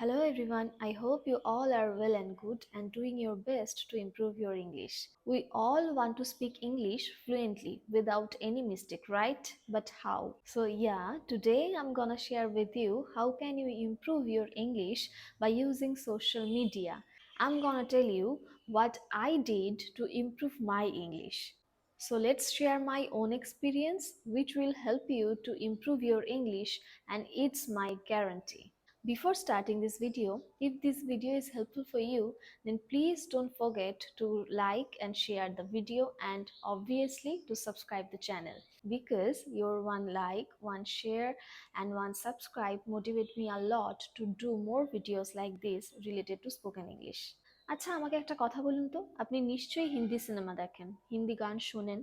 Hello everyone, I hope you all are well and good and doing your best to improve your English. We all want to speak English fluently without any mistake, right? But how? So yeah, today I'm gonna share with you how can you improve your English by using social media. I'm gonna tell you what I did to improve my English. So let's share my own experience which will help you to improve your English and it's my guarantee. Before starting this video, if this video is helpful for you, then please don't forget to like and share the video and obviously to subscribe the channel because your one like, one share and one subscribe motivate me a lot to do more videos like this related to spoken English. আচ্ছা আমাকে একটা কথা বলুন তো আপনি নিশ্চয়ই Hindi cinema দেখেন হিন্দি গান শোনেন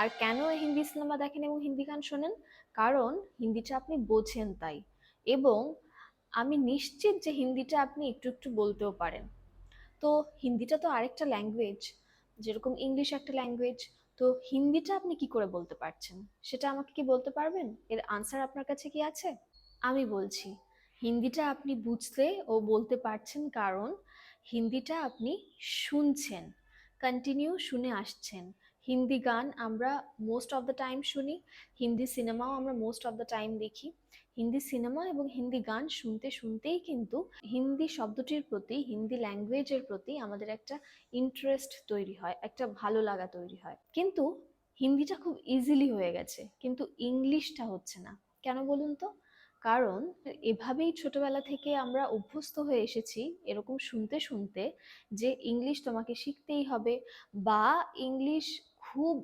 আর কেন হিন্দি সিনেমা দেখেন এবং হিন্দি গান শোনেন কারণ হিন্দিটা আপনি বোঝেন তাই এবং আমি নিশ্চিত যে হিন্দিটা আপনি একটু একটু বলতেও পারেন। তো হিন্দিটা তো আরেকটা ল্যাঙ্গুয়েজ যেরকম ইংলিশ একটা ল্যাঙ্গুয়েজ তো হিন্দিটা আপনি কি করে বলতে পারছেন? সেটা আমাকে কি বলতে পারবেন? এর আনসার আপনার কাছে কি আছে? আমি বলছি, হিন্দিটা আপনি বুঝতে ও বলতে পারছেন কারণ হিন্দিটা আপনি শুনছেন কন্টিনিউ শুনে আসছেন। হিন্দি গান আমরা মোস্ট অফ দ্য টাইম শুনি, হিন্দি সিনেমাও আমরা মোস্ট অফ দ্য টাইম দেখি। হিন্দি সিনেমা এবং হিন্দি গান শুনতে শুনতেই কিন্তু হিন্দি শব্দটির প্রতি, হিন্দি ল্যাঙ্গুয়েজের প্রতি আমাদের একটা ইন্টারেস্ট তৈরি হয়, একটা ভালো লাগা তৈরি হয়। কিন্তু হিন্দিটা খুব ইজিলি হয়ে গেছে, কিন্তু ইংলিশটা হচ্ছে না। কেন বলুন তো? কারণ এভাবেই ছোটবেলা থেকে আমরা অভ্যস্ত হয়ে এসেছি এরকম শুনতে শুনতে যে ইংলিশ তোমাকে শিখতেই হবে বা ইংলিশ খুব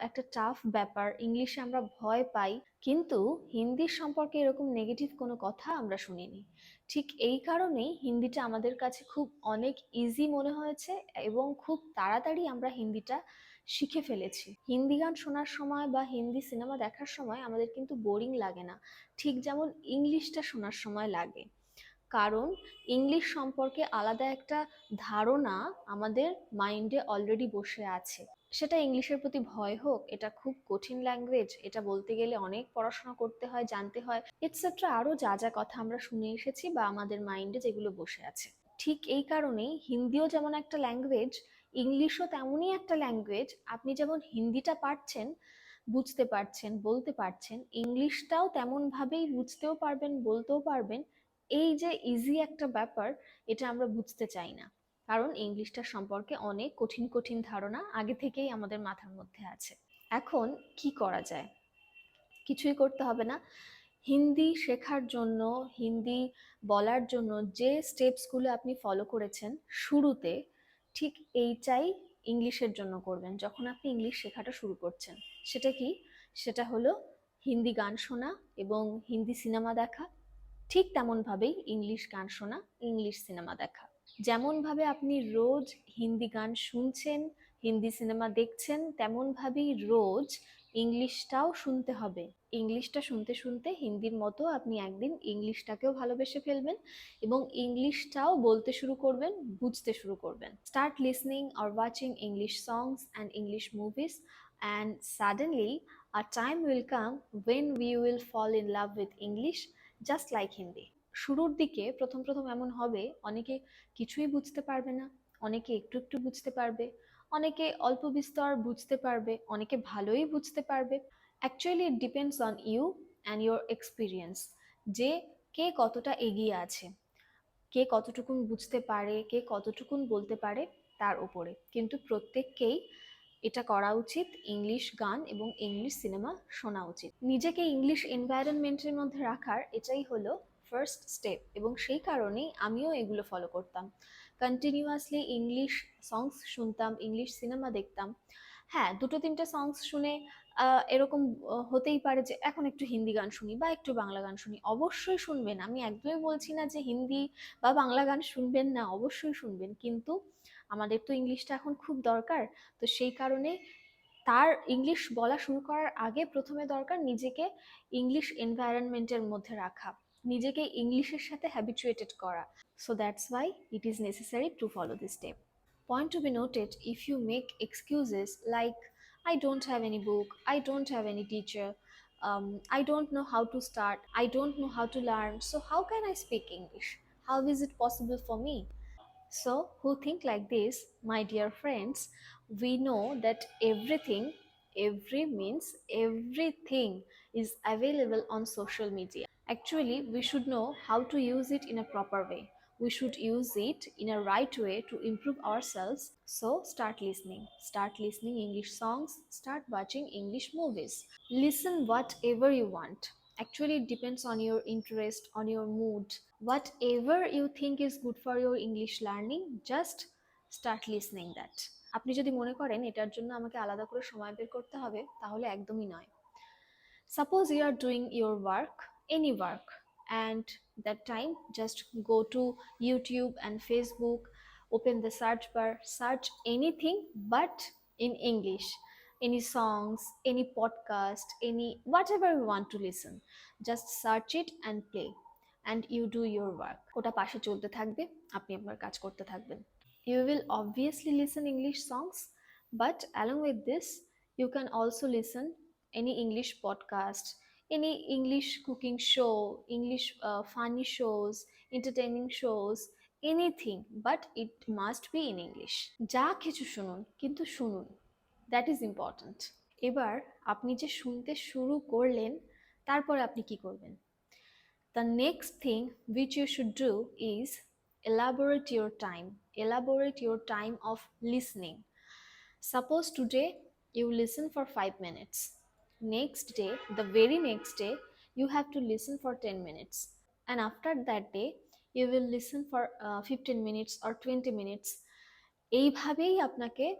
একটা টাফ ব্যাপার। ইংলিশে আমরা ভয় পাই, কিন্তু হিন্দির সম্পর্কে এরকম নেগেটিভ কোনো কথা আমরা শুনিনি। ঠিক এই কারণেই হিন্দিটা আমাদের কাছে খুব অনেক ইজি মনে হয়েছে এবং খুব তাড়াতাড়ি আমরা হিন্দিটা শিখে ফেলেছি। হিন্দি গান শোনার সময় বা হিন্দি সিনেমা দেখার সময় আমাদের কিন্তু বোরিং লাগে না। ঠিক যেমন ইংলিশটা শোনার সময় লাগে। কারণ ইংলিশ সম্পর্কে আলাদা একটা ধারণা আমাদের মাইন্ডে অলরেডি বসে আছে। সেটা ইংলিশের প্রতি ভয় হোক, এটা খুব কঠিন ল্যাঙ্গুয়েজ এটা বলতে গেলে অনেক পড়াশোনা করতে হয়, জানতে হয় এটসেট্রা আরও যা যা কথা আমরা শুনে এসেছি বা আমাদের মাইন্ডে যেগুলো বসে আছে। ঠিক এই কারণেই হিন্দিও যেমন একটা ল্যাঙ্গুয়েজ ইংলিশও তেমনই একটা ল্যাঙ্গুয়েজ আপনি যেমন হিন্দিটা পারছেন, বুঝতে পারছেন, বলতে পারছেন, ইংলিশটাও তেমনভাবেই বুঝতেও পারবেন, বলতেও পারবেন, এই যে ইজি একটা ব্যাপার, এটা আমরা বুঝতে চাই না। কারণ ইংলিশটার সম্পর্কে অনেক কঠিন কঠিন ধারণা আগে থেকেই আমাদের মাথার মধ্যে আছে। এখন কি করা যায়? কিছুই করতে হবে না। হিন্দি শেখার জন্য, হিন্দি বলার জন্য যে স্টেপসগুলো আপনি ফলো করেছেন শুরুতে, ঠিক এইটাই ইংলিশের জন্য করবেন। যখন আপনি ইংলিশ শেখাটা শুরু করছেন, সেটা কি? সেটা হলো হিন্দি গান শোনা এবং হিন্দি সিনেমা দেখা। ঠিক তেমনভাবেই ইংলিশ গান শোনা, ইংলিশ সিনেমা দেখা। যেমনভাবে আপনি রোজ হিন্দি গান শুনছেন, হিন্দি সিনেমা দেখছেন, তেমনভাবেই রোজ ইংলিশটাও শুনতে হবে। ইংলিশটা শুনতে শুনতে হিন্দির মতো আপনি একদিন ইংলিশটাকেও ভালোবেসে ফেলবেন এবং ইংলিশটাও বলতে শুরু করবেন, বুঝতে শুরু করবেন। Start listening R watching English songs and English movies and suddenly a time will come when we will fall in love with English just like Hindi শুরুর দিকে প্রথম প্রথম এমন হবে, অনেকে কিছুই বুঝতে পারবে না, অনেকে একটু একটু বুঝতে পারবে, অনেকে অল্প বিস্তর বুঝতে পারবে, অনেকে ভালোই বুঝতে পারবে। Actually it depends on you and your experience যে কে কতটা এগিয়ে আছে, কে কতটুকুন বুঝতে পারে, কে কতটুকুন বলতে পারে তার ওপরে কিন্তু প্রত্যেককেই এটা করা উচিত ইংলিশ গান এবং ইংলিশ সিনেমা শোনা উচিত। নিজেকে ইংলিশ এনভায়রনমেন্টের মধ্যে রাখার এটাই হলো ফার্স্ট স্টেপ এবং সেই কারণেই আমিও এগুলো ফলো করতাম। কন্টিনিউয়াসলি ইংলিশ সংস শুনতাম ইংলিশ সিনেমা দেখতাম। হ্যাঁ দুটো তিনটে সংস শুনে এরকম হতেই পারে যে এখন একটু হিন্দি গান শুনি বা একটু বাংলা গান শুনি। অবশ্যই শুনবেন। আমি একদমই বলছি না যে হিন্দি বা বাংলা গান শুনবেন না, অবশ্যই শুনবেন। কিন্তু আমাদের তো ইংলিশটা এখন খুব দরকার। তো সেই কারণে তার ইংলিশ বলা শুরু করার আগে প্রথমে দরকার নিজেকে ইংলিশ এনভায়রনমেন্টের মধ্যে রাখা। নিজেকে ইংলিশের সাথে হ্যাবিচুয়েটেড করা so that's why it is necessary to follow this step point to be noted if you make excuses like I don't have any book, I don't have any teacher, um, I don't know how to start, I don't know how to learn, so how can I speak English? How is it possible for me? So, who think like this, my dear friends, we know that everything, every means everything is available on social media. Actually, we should know how to use it in a proper way. We should use it in a right way to improve ourselves. So, start listening. Start listening English songs, start watching English movies. Listen whatever you want. Actually, it depends on your interest, on your mood. Whatever you think is good for your English learning, just start listening that. আপনি যদি মনে করেন এটার জন্য আমাকে আলাদা করে সময় বের করতে হবে তাহলে একদমই নয় Suppose you are doing your work, any work, and that time just go to YouTube and Facebook, open the search bar, search anything but in English. Any songs, any podcast, any whatever you want to listen. Just search it and play. And you do your work. ওটা পাশে চলতে থাকবে আপনি আপনার কাজ করতে থাকবেন You will obviously listen English songs, but along with this, you can also listen any English podcast, any English cooking show, English uh, funny shows, entertaining shows, anything, but it must be in English. যা কিছু শুনুন কিন্তু শুনুন that is important এবার আপনি যে শুনতে শুরু করলেন তারপরে আপনি কি করবেন the next thing which you should do is elaborate your time elaborate your time of listening suppose today you listen for 5 minutes next day the very next day you have to listen for 10 minutes. And after that day you will listen for uh, 15 minutes or 20 minutes. এইভাবেই আপনাকে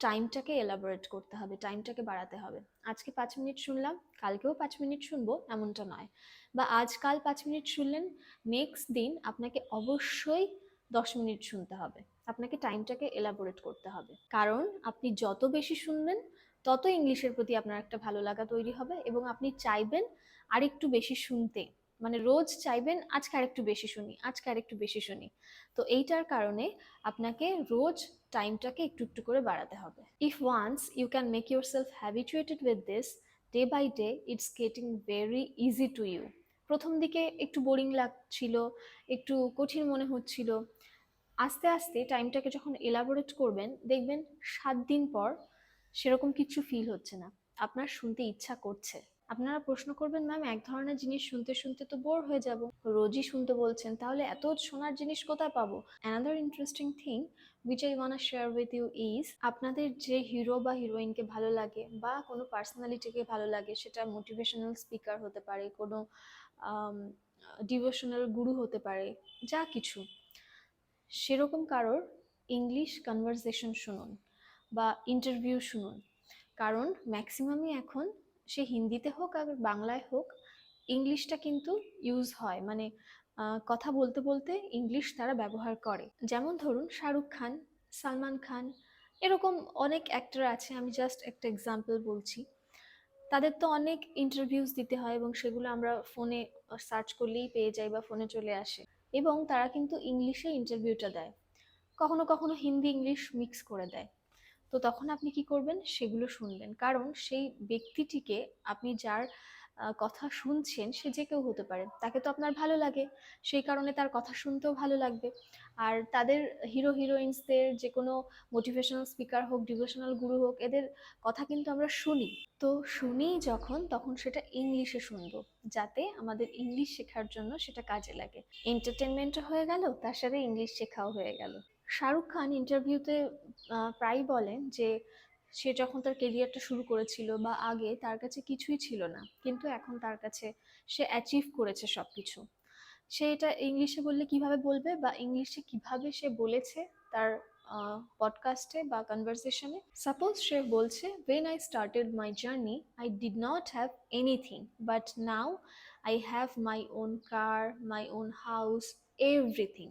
টাইমটাকে elaborate করতে হবে টাইমটাকে বাড়াতে হবে। আজকে পাঁচ minute শুনলাম কালকেও পাঁচ মিনিট শুনব এমনটা নয়। বা আজকাল পাঁচ মিনিট শুনলেন নেক্সট দিন আপনাকে অবশ্যই দশ মিনিট শুনতে হবে। আপনাকে টাইমটাকে এলাবোরেট করতে হবে। কারণ আপনি যত বেশি শুনবেন তত ইংলিশের প্রতি আপনার একটা ভালো লাগা তৈরি হবে এবং আপনি চাইবেন আরেকটু বেশি শুনতে। মানে রোজ চাইবেন, আজকে আরেকটু বেশি শুনি, আজকে আরেকটু বেশি শুনি। তো এইটার কারণে আপনাকে রোজ টাইমটাকে একটু একটু করে বাড়াতে হবে। If once you can make yourself habituated with this day by day it's getting very easy to you প্রথম দিকে একটু বোরিং লাগছিল, একটু কঠিন মনে হচ্ছিল। আস্তে আস্তে টাইমটাকে যখন এলাবোরেট করবেন, দেখবেন সাত দিন পর সেরকম কিছু ফিল হচ্ছে না। আপনার শুনতে ইচ্ছা করছে। আপনারা প্রশ্ন করবেন, ম্যাম, এক ধরনের জিনিস শুনতে শুনতে তো বোর হয়ে যাব। রোজই শুনতে বলছেন, তাহলে এত শোনার জিনিস কোথায় পাবো? Another interesting thing which I want share with you is আপনাদের যে হিরো বা হিরোইনকে ভালো লাগে বা কোনো পার্সোনালিটিকে ভালো লাগে, সেটা মোটিভেশনাল স্পিকার হতে পারে, কোনো ডিভোশনাল গুরু হতে পারে, যা কিছু। সেরকম কারোর ইংলিশ কনভারসেশন শুনুন। বা ইন্টারভিউ শুনুন। কারণ ম্যাক্সিমামই এখন সে হিন্দিতে হোক আর বাংলায় হোক ইংলিশটা কিন্তু ইউজ হয়। মানে কথা বলতে বলতে ইংলিশ তারা ব্যবহার করে। যেমন ধরুন শাহরুখ খান, সালমান খান, এরকম অনেক অ্যাক্টর আছে। আমি জাস্ট একটা এক্সাম্পল বলছি। তাদের তো অনেক ইন্টারভিউস দিতে হয় এবং সেগুলো আমরা ফোনে সার্চ করলেই পেয়ে যাই বা ফোনে চলে আসে। এবং তারা কিন্তু ইংলিশে ইন্টারভিউটা দেয়। কখনো কখনো হিন্দি ইংলিশ মিক্স করে দেয়। তো তখন আপনি কি করবেন? সেগুলো শুনবেন। কারণ সেই ব্যক্তিটিকে আপনি যার কথা শুনছেন সে যে কেউ হতে পারে। তাকে তো আপনার ভালো লাগে। সেই কারণে তার কথা শুনতেও ভালো লাগবে। আর তাদের হিরো হিরোইন্সদের যে কোনো মোটিভেশনাল স্পিকার হোক ডিভোশনাল গুরু হোক, এদের কথা কিন্তু আমরা শুনি। তো শুনি যখন, তখন সেটা ইংলিশে শুনব। যাতে আমাদের ইংলিশ শেখার জন্য সেটা কাজে লাগে। এন্টারটেনমেন্টও হয়ে গেল, তার সাথে ইংলিশ শেখাও হয়ে গেল। শাহরুখ খান ইন্টারভিউতে প্রায় বলেন যে, সে যখন তার কেরিয়ারটা শুরু করেছিল বা আগে, তার কাছে কিছুই ছিল না। কিন্তু এখন তার কাছে সে অ্যাচিভ করেছে সব কিছু সে এটা ইংলিশে বললে কীভাবে বলবে বা ইংলিশে কীভাবে সে বলেছে তার পডকাস্টে বা কনভারসেশনে সাপোজ সে বলছে when I started my journey I did not have anything but now I have my own car my own house everything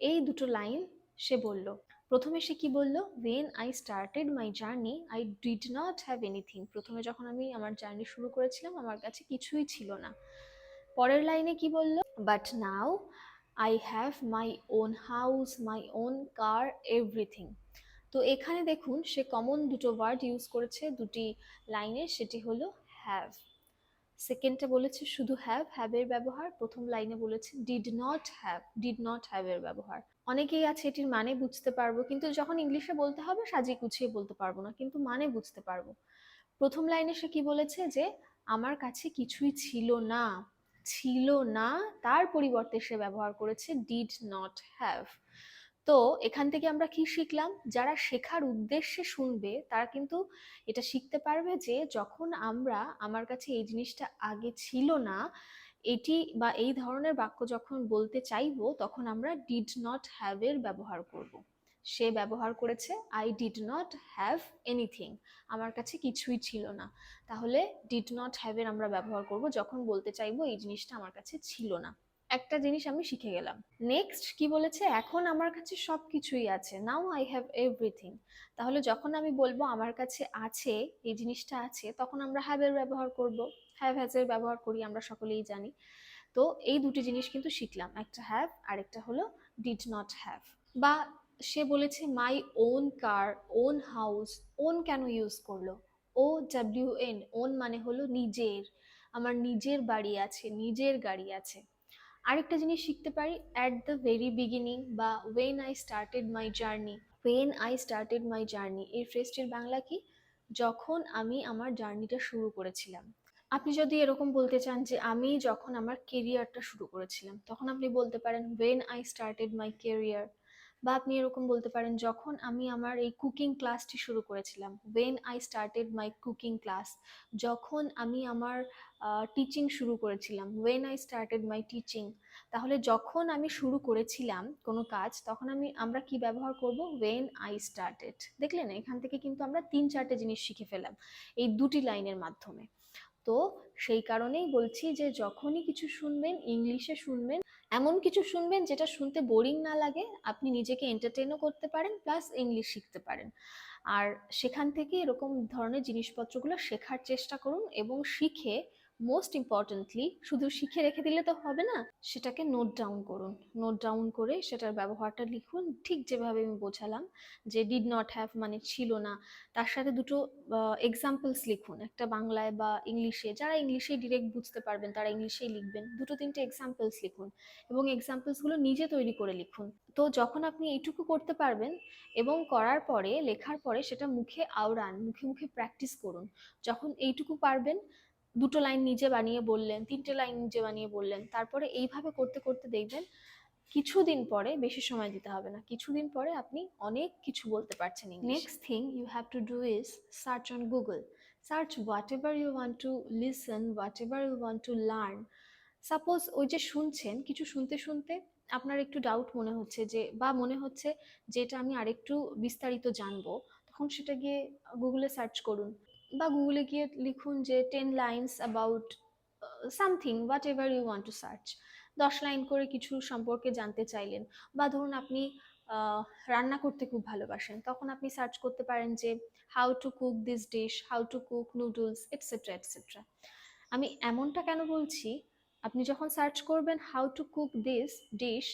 এই দুটো লাইন সে বলল, প্রথমে সে কি বলল? When I started my journey I did not have anything প্রথমে যখন আমি আমার জার্নি শুরু করেছিলাম, আমার কাছে কিছুই ছিল না। পরের লাইনে কি বলল? But now I have my own house my own car everything তো এখানে দেখুন, সে কমন দুটো ওয়ার্ড ইউজ করেছে, দুটি লাইনে সেটি হলো হ্যাভ সেকেন্ডে বলেছে শুধু হ্যাভ হ্যাভের ব্যবহার। প্রথম লাইনে বলেছে did not have did not হ্যাভের ব্যবহার। অনেকেই আছে এটির মানে বুঝতে পারব, কিন্তু যখন ইংলিশে বলতে হবে সাজিয়ে গুছিয়ে বলতে পারব না, কিন্তু মানে বুঝতে পারব। প্রথম লাইনে সে কি বলেছে যে, আমার কাছে কিছুই ছিল না ছিল না, তার পরিবর্তে সে ব্যবহার করেছে ডিড নট হ্যাভ তো এখান থেকে আমরা কি শিখলাম? যারা শেখার উদ্দেশ্যে শুনবে, তারা কিন্তু এটা শিখতে পারবে যে, যখন আমরা, আমার কাছে এই জিনিসটা আগে ছিল না এটি বা এই ধরনের বাক্য যখন বলতে চাইব, তখন আমরা ডিড নট হ্যাভ এর ব্যবহার করব। সে ব্যবহার করেছে I did not have anything আমার কাছে কিছুই ছিল না। তাহলে ডিড নট হ্যাভ এর আমরা ব্যবহার করব যখন বলতে চাইব এই জিনিসটা আমার কাছে ছিল না। একটা জিনিস আমি শিখে গেলাম। নেক্সট কি বলেছে? এখন আমার কাছে সব কিছুই আছে। নাও আই হ্যাভ এভরিথিং তাহলে যখন আমি বলব আমার কাছে আছে, এই জিনিসটা আছে, তখন আমরা হ্যাভ এর ব্যবহার করব। হ্যাভ হ্যাজ এর ব্যবহার করি, আমরা সকলেই জানি। তো এই দুটি জিনিস কিন্তু শিখলাম। একটা হ্যাভ আর একটা হলো ডিড নট হ্যাভ বা সে বলেছে my own car own house own কেন ইউজ করল? ও ডাব্লিউ এন ওন মানে হলো নিজের। আমার নিজের বাড়ি আছে, নিজের গাড়ি আছে। আরেকটা জিনিস শিখতে পারি অ্যাট দ্য ভেরি বিগিনিং বা when I started my journey when I started my journey এই ফ্রেজটির বাংলা কি? যখন আমি আমার জার্নিটা শুরু করেছিলাম। আপনি যদি এরকম বলতে চান যে আমি যখন আমার কেরিয়ারটা শুরু করেছিলাম, তখন আপনি বলতে পারেন when I started my career বা আপনি এরকম বলতে পারেন, যখন আমি আমার এই কুকিং ক্লাসটি শুরু করেছিলাম when I started my cooking class যখন আমি আমার টিচিং শুরু করেছিলাম when I started my teaching তাহলে যখন আমি শুরু করেছিলাম কোনো কাজ, তখন আমি, আমরা কি ব্যবহার করব? ওয়েন আই স্টার্টেড দেখলেন? এখান থেকে কিন্তু আমরা তিন চারটে জিনিস শিখে ফেলাম এই দুটি লাইনের মাধ্যমে। তো সেই কারণেই বলছি যে যখনই কিছু শুনবেন, ইংলিশে শুনবেন, এমন কিছু শুনবেন যেটা শুনতে বোরিং না লাগে, আপনি নিজেকে এন্টারটেনও করতে পারেন প্লাস ইংলিশ শিখতে পারেন। আর সেখান থেকে এরকম ধরনের জিনিসপত্রগুলো শেখার চেষ্টা করুন এবং শিখে মোস্ট ইম্পর্টেন্টলি শুধু শিখে রেখে দিলে তো হবে না, সেটাকে নোট ডাউন করুন। নোট ডাউন করে সেটার ব্যবহারটা লিখুন। ঠিক যেভাবে আমি বোঝালাম যে ডিড নট হ্যাভ মানে ছিল না, তার সাথে দুটো এক্সাম্পলস লিখুন। একটা বাংলায় বা ইংলিশে, যারা ইংলিশে ডিরেক্ট বুঝতে পারবেন, তারা ইংলিশেই লিখবেন। দুটো তিনটে এক্সাম্পলস লিখুন এবং এক্সাম্পলসগুলো নিজে তৈরি করে লিখুন। তো যখন আপনি এইটুকু করতে পারবেন এবং করার পরে, লেখার পরে সেটা মুখে আওড়ান, মুখে মুখে প্র্যাকটিস করুন। যখন এইটুকু পারবেন দুটো লাইন নিজে বানিয়ে বললেন, তিনটে লাইন নিজে বানিয়ে বললেন। তারপরে এইভাবে করতে করতে দেখবেন কিছুদিন পরে, বেশি সময় দিতে হবে না, কিছুদিন পরে আপনি অনেক কিছু বলতে পারছেন next thing you have to do is search on Google search whatever you want to listen whatever you want to learn suppose ওই যে শুনছেন, কিছু শুনতে শুনতে আপনার একটু ডাউট মনে হচ্ছে যে, বা মনে হচ্ছে যে এটা আমি আরেকটু বিস্তারিত জানব, তখন সেটা গিয়ে গুগলে সার্চ করুন। বা গুগলে গিয়ে লিখুন যে ten lines about something whatever you want to search দশ লাইন করে কিছু সম্পর্কে জানতে চাইলেন বা ধরুন আপনি রান্না করতে খুব ভালোবাসেন, তখন আপনি সার্চ করতে পারেন যে how to cook this dish how to cook noodles etcetera etcetera আমি এমনটা কেন বলছি? আপনি যখন সার্চ করবেন how to cook this dish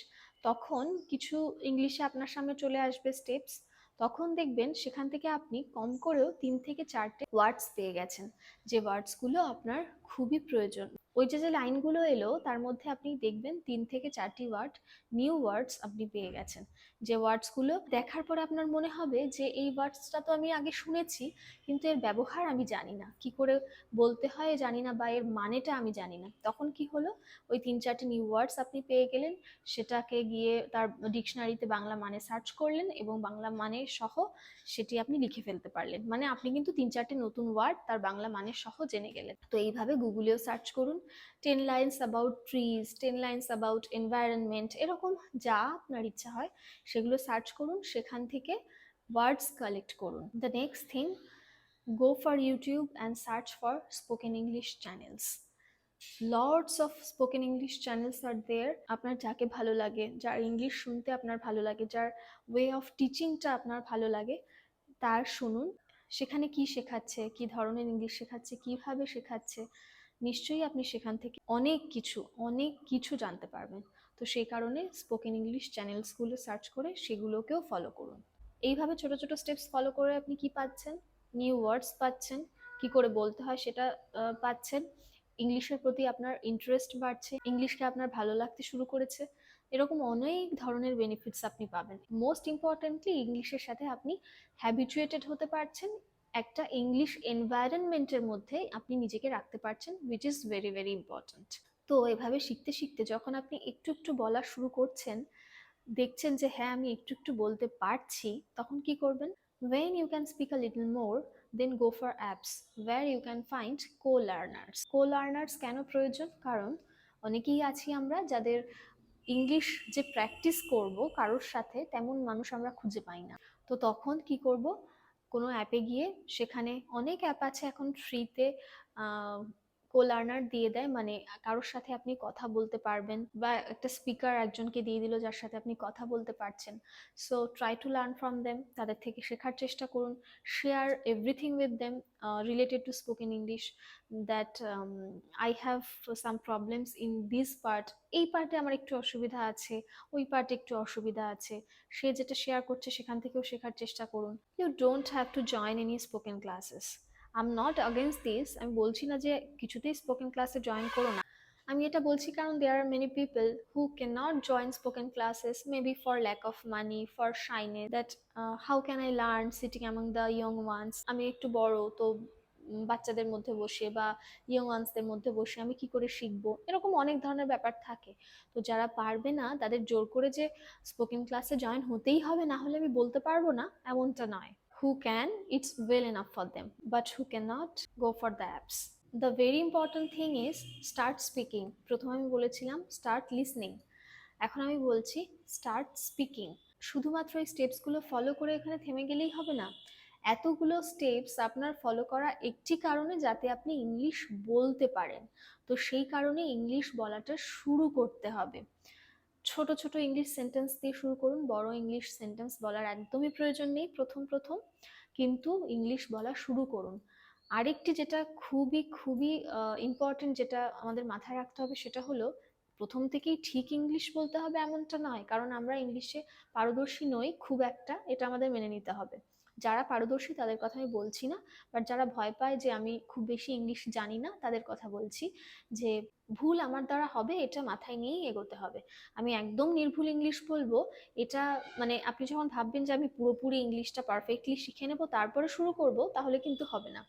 তখন কিছু ইংলিশে আপনার সামনে চলে আসবে স্টেপস তখন দেখবেন সেখান থেকে আপনি কম করেও তিন থেকে চারটে ওয়ার্ডস পেয়ে গেছেন। যে ওয়ার্ডসগুলো আপনার খুবই প্রয়োজন। ওই যে যে লাইনগুলো এলো, তার মধ্যে আপনি দেখবেন তিন থেকে চারটি ওয়ার্ড নিউ ওয়ার্ডস আপনি পেয়ে গেছেন। যে ওয়ার্ডসগুলো দেখার পরে আপনার মনে হবে যে, এই ওয়ার্ডসটা তো আমি আগে শুনেছি, কিন্তু এর ব্যবহার আমি জানি না। কি করে বলতে হয় জানি না বা এর মানেটা আমি জানি না। তখন কি হলো? ওই তিন চারটে নিউ ওয়ার্ডস আপনি পেয়ে গেলেন, সেটাকে গিয়ে তার ডিকশনারিতে বাংলা মানে সার্চ করলেন এবং বাংলা মানে সহ সেটি আপনি লিখে ফেলতে পারলেন। মানে আপনি কিন্তু তিন চারটে নতুন ওয়ার্ড তার বাংলা মানে সহ জেনে গেলেন। তো এইভাবে গুগলেও সার্চ করুন ten lines about trees ten lines about environment এরকম যা আপনার ইচ্ছা হয় সেগুলো সার্চ করুন, সেখান থেকে ওয়ার্ডস কালেক্ট করুন। The next thing go for YouTube and search for spoken English channels lots of spoken English channels R there আপনার যাকে ভালো লাগে, যার ইংলিশ শুনতে আপনার ভালো লাগে, যার ওয়ে অফ টিচিংটা আপনার ভালো লাগে, তার শুনুন। সেখানে কি শেখাচ্ছে, কি ধরনের ইংলিশ শেখাচ্ছে, কীভাবে শেখাচ্ছে নিশ্চয়ই আপনি সেখান থেকে অনেক কিছু অনেক কিছু জানতে পারবেন। তো সেই কারণে স্পোকেন ইংলিশ চ্যানেলসগুলো সার্চ করে সেগুলোকেও ফলো করুন। এইভাবে ছোট ছোট স্টেপস ফলো করে আপনি কি পাচ্ছেন? নিউ ওয়ার্ডস পাচ্ছেন? কি করে বলতে হয় সেটা পাচ্ছেন? ইংলিশের প্রতি আপনার ইন্টারেস্ট বাড়ছে ইংলিশকে আপনার ভালো লাগতে শুরু করেছে। এরকম অনেক ধরনের বেনিফিটস আপনি পাবেন। মোস্ট ইম্পর্টেন্টলি ইংলিশের সাথে আপনি হ্যাবিচুয়েটেড হতে পারছেন একটা ইংলিশ এনভায়রনমেন্টের মধ্যে আপনি নিজেকে রাখতে পারছেন which is very very important তো এভাবে শিখতে শিখতে যখন আপনি একটু একটু বলা শুরু করছেন, দেখছেন যে হ্যাঁ আমি একটু একটু বলতে পারছি, তখন কি করবেন? When you can speak a little more, then go for apps where you can find co-learners. Co-learners কেন প্রয়োজন? কারণ অনেকেই আছি আমরা যাদের ইংলিশ যে প্র্যাকটিস করব, কারোর সাথে তেমন মানুষ আমরা খুঁজে পাই না। তো তখন কি করব? কোনো অ্যাপে গিয়ে সেখানে অনেক অ্যাপ আছে এখন ফ্রিতে কো লার্নার দিয়ে দেয় মানে কারোর সাথে আপনি কথা বলতে পারবেন বা একটা স্পিকার একজনকে দিয়ে দিল যার সাথে আপনি কথা বলতে পারছেন। So try to learn from them তাদের থেকে শেখার চেষ্টা করুন share everything with them related to spoken English that I have some problems in this part এই পার্টে আমার একটু অসুবিধা আছে, ওই পার্টে একটু অসুবিধা আছে, সে যেটা শেয়ার করছে সেখান থেকেও শেখার চেষ্টা করুন। You don't have to join any spoken classes I am not against this আমি বলছি না যে কিছুতেই স্পোকেন ক্লাসে জয়েন করো না। আমি এটা বলছি কারণ there are many people who can not join spoken classes maybe for lack of money for shyness that how can I learn sitting among the young ones আমি একটু বড়, তো বাচ্চাদের মধ্যে বসে বা ইয়ং ওয়ান্সদের মধ্যে বসে আমি কি করে শিখব? এরকম অনেক ধরনের ব্যাপার থাকে। তো যারা পারবে না, তাদের জোর করে যে স্পোকেন ক্লাসে জয়েন হতেই হবে, না হলে আমি বলতে পারব না, এমনটা নয়। Who can it's well enough for them but who cannot go for the apps the very important thing is start speaking প্রথমে আমি বলেছিলাম start listening এখন আমি বলছি start speaking শুধুমাত্র এই স্টেপসগুলো ফলো করে এখানে থেমে গেলেই হবে না এতগুলো স্টেপস আপনার ফলো করা একটি কারণে যাতে আপনি ইংলিশ বলতে পারেন তো সেই কারণে ইংলিশ বলাটা শুরু করতে হবে ছোট ছোট ইংলিশ সেন্টেন্স দিয়ে শুরু করুন। বড় ইংলিশ সেন্টেন্স বলার একদমই প্রয়োজন নেই প্রথম প্রথম। কিন্তু ইংলিশ বলা শুরু করুন। আরেকটি যেটা খুবই খুবই ইম্পর্টেন্ট যেটা আমাদের মাথায় রাখতে হবে সেটা হলো, প্রথম থেকেই ঠিক ইংলিশ বলতে হবে এমনটা নয়। কারণ আমরা ইংলিশে পারদর্শী নই খুব একটা, এটা আমাদের মেনে নিতে হবে। যারা পারদর্শী তাদের কথা আমি বলছি না বাট যারা ভয় পায় যে আমি খুব বেশি ইংলিশ জানি না, তাদের কথা বলছি যে ভুল আমার দ্বারা হবে, এটা মাথায় নিয়েই এগোতে হবে। আমি একদম নির্ভুল ইংলিশ বলব, এটা মানে আপনি যখন ভাববেন যে আমি পুরোপুরি ইংলিশটা পারফেক্টলি শিখে নেব, তারপরে শুরু করব, তাহলে কিন্তু হবে না।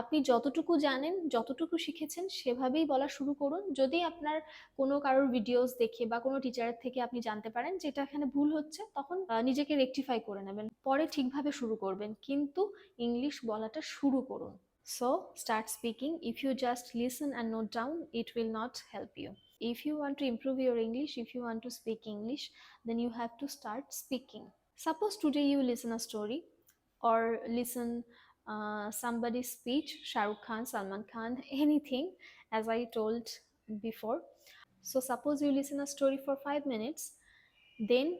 আপনি যতটুকু জানেন, যতটুকু শিখেছেন, সেভাবেই বলা শুরু করুন। যদি আপনার কোনো কারোর ভিডিওস দেখে বা কোনো টিচারের থেকে আপনি জানতে পারেন যে এটা এখানে ভুল হচ্ছে, তখন নিজেকে রেকটিফাই করে নেবেন। পরে ঠিকভাবে শুরু করবেন। কিন্তু ইংলিশ বলাটা শুরু করুন। So start speaking if you just listen and note down it will not help you if you want to improve your english, if you want to speak english, then you have to start speaking. Suppose today you listen a story or listen uh, somebody's speech, Shah Rukh Khan, Salman Khan, anything, as I told before. So suppose you listen a story for five minutes, then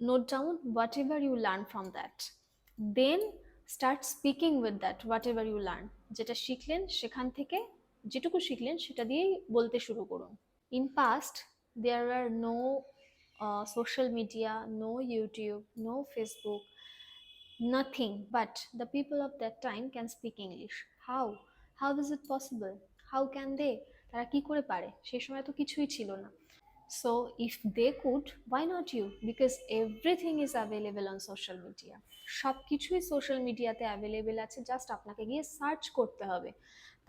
note down whatever you learn from that. Then start speaking with that whatever you learn. যেটা শিখলেন সেখান থেকে যেটুকু শিখলেন সেটা দিয়েই বলতে শুরু করুন in past there are no social media no YouTube no Facebook nothing, but the people of that time can speak english. How? How is it possible? How can they? তারা কি করে পারে? সেই সময় তো কিছুই ছিল না। So if they could why not you because everything is available on social media সব কিছুই সোশ্যাল মিডিয়াতে অ্যাভেলেবেল আছে জাস্ট আপনাকে গিয়ে সার্চ করতে হবে।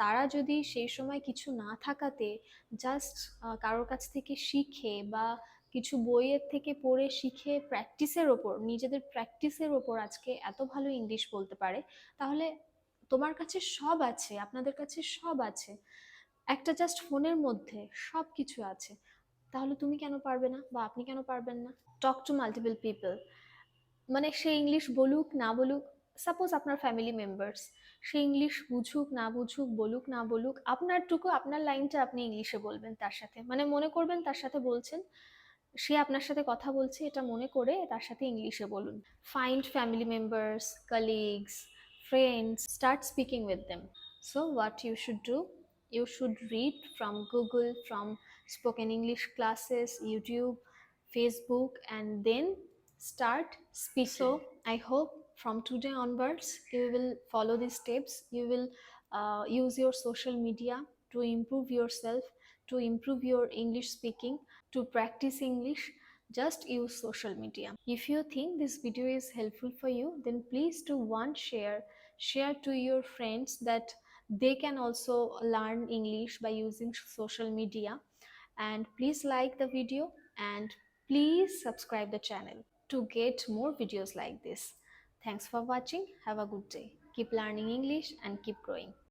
তারা যদি সেই সময় কিছু না থাকাতে জাস্ট কারোর কাছ থেকে শিখে বা কিছু বইয়ের থেকে পড়ে শিখে প্র্যাকটিসের ওপর, নিজেদের প্র্যাকটিসের ওপর আজকে এত ভালো ইংলিশ বলতে পারে, তাহলে তোমার কাছে সব আছে, আপনাদের কাছে সব আছে। একটা জাস্ট ফোনের মধ্যে সব কিছু আছে। তাহলে তুমি কেন পারবে না বা আপনি কেন পারবেন না? টক টু মাল্টিপল পিপল মানে সে ইংলিশ বলুক, না বলুক সাপোজ আপনার ফ্যামিলি মেম্বার্স সে ইংলিশ বুঝুক, না বুঝুক, বলুক, না বলুক, আপনারটুকু, আপনার লাইনটা আপনি ইংলিশে বলবেন তার সাথে। মানে মনে করবেন তার সাথে বলছেন সে আপনার সাথে কথা বলছে এটা মনে করে তার সাথে ইংলিশে বলুন। Find family members colleagues friends start speaking with them so what you should do you should read from Google from spoken English classes YouTube Facebook and then start speak so I hope from today onwards you will follow the steps you will use your social media to improve yourself to improve your English speaking to practice English, just use social media. If you think this video is helpful for you, then please do one share. Share to your friends that they can also learn English by using social media. And please like the video and please subscribe the channel to get more videos like this. Thanks for watching. Have a good day. Keep learning English and keep growing.